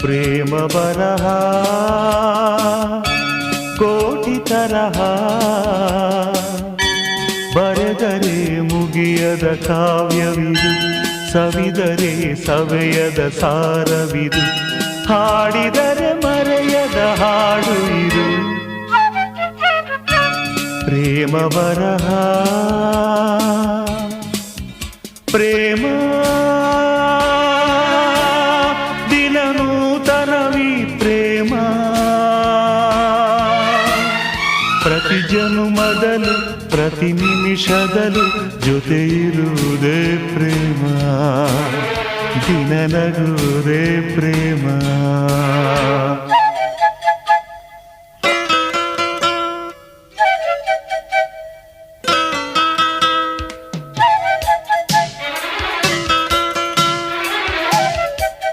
ಪ್ರೇಮ ಬರಹ, ಕೋಟಿ ತರಹ. ಬರೆದರೆ ಮುಗಿಯದ ಕಾವ್ಯವಿದು, ಸವಿದರೆ ಸವೆಯದ ಸಾರವಿದು, ಹಾಡಿದರೆ ಮರೆಯದ ಹಾಡು ಇದು. ಪ್ರೇಮ ಬರಹ, ಪ್ರೇಮ. ಪ್ರತಿ ಜನುಮದಲು ಪ್ರತಿ ನಿಮಿಷದಲು ಜೊತೆ ಇರುವುದೇ ಪ್ರೇಮ ದಿನ ನಗುವುದೇ ಪ್ರೇಮ